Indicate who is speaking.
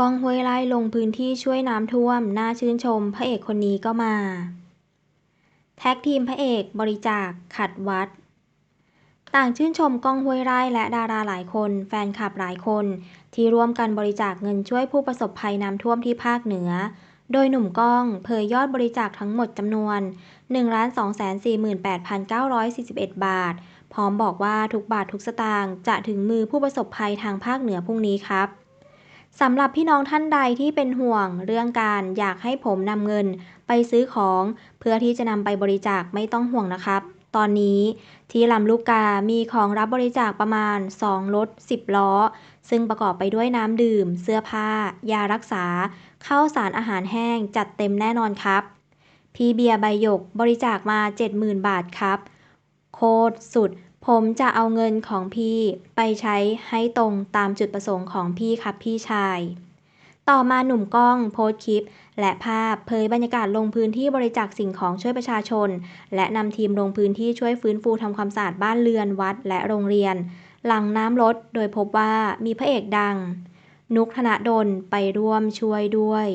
Speaker 1: ก้อง ห้วยไร่ลงพื้นที่ช่วยน้ำท่วม น่าชื่นชม พระเอกคนนี้ก็มา แท็กทีมพระเอกบริจาค ขัดวัด ต่างชื่นชมก้องห้วยไร่และดาราหลายคน แฟนคลับหลายคน ที่ร่วมกันบริจาคเงินช่วยผู้ประสบภัยน้ำท่วมที่ภาคเหนือ โดยหนุ่มก้องเผยยอดบริจาคทั้งหมดจำนวน 1,248,941 บาท พร้อมบอกว่าทุกบาททุกสตางค์จะถึงมือผู้ประสบภัยทางภาคเหนือพรุ่งนี้ครับ สำหรับพี่น้องท่านใดที่เป็นห่วงเรื่องการอยากให้ผมนำเงินไปซื้อของ เพื่อที่จะนำไปบริจาคไม่ต้องห่วงนะครับ ตอนนี้ที่ลำลูกกามีของรับบริจาคประมาณ 2 รถ 10 ล้อ ซึ่งประกอบไปด้วยน้ำดื่ม เสื้อผ้า ยารักษาข้าวสารอาหารแห้งจัดเต็มแน่นอนครับ พี่เบียร์ใบหยกบริจาคมา 70,000 บาทครับ โคตรสุด ผมจะเอาเงินของพี่ไปใช้ให้ตรงตามจุดประสงค์ของพี่ครับพี่ชาย ต่อมาหนุ่มก้องโพสต์คลิป และภาพเผยบรรยากาศลงพื้นที่บริจาคสิ่งของช่วยประชาชน และนำทีมลงพื้นที่ช่วยฟื้นฟูทำความสะอาดบ้านเรือนวัดและโรงเรียน หลังน้ำลดโดยพบว่ามีพระเอกดัง นุกธนดลไปร่วมช่วยด้วย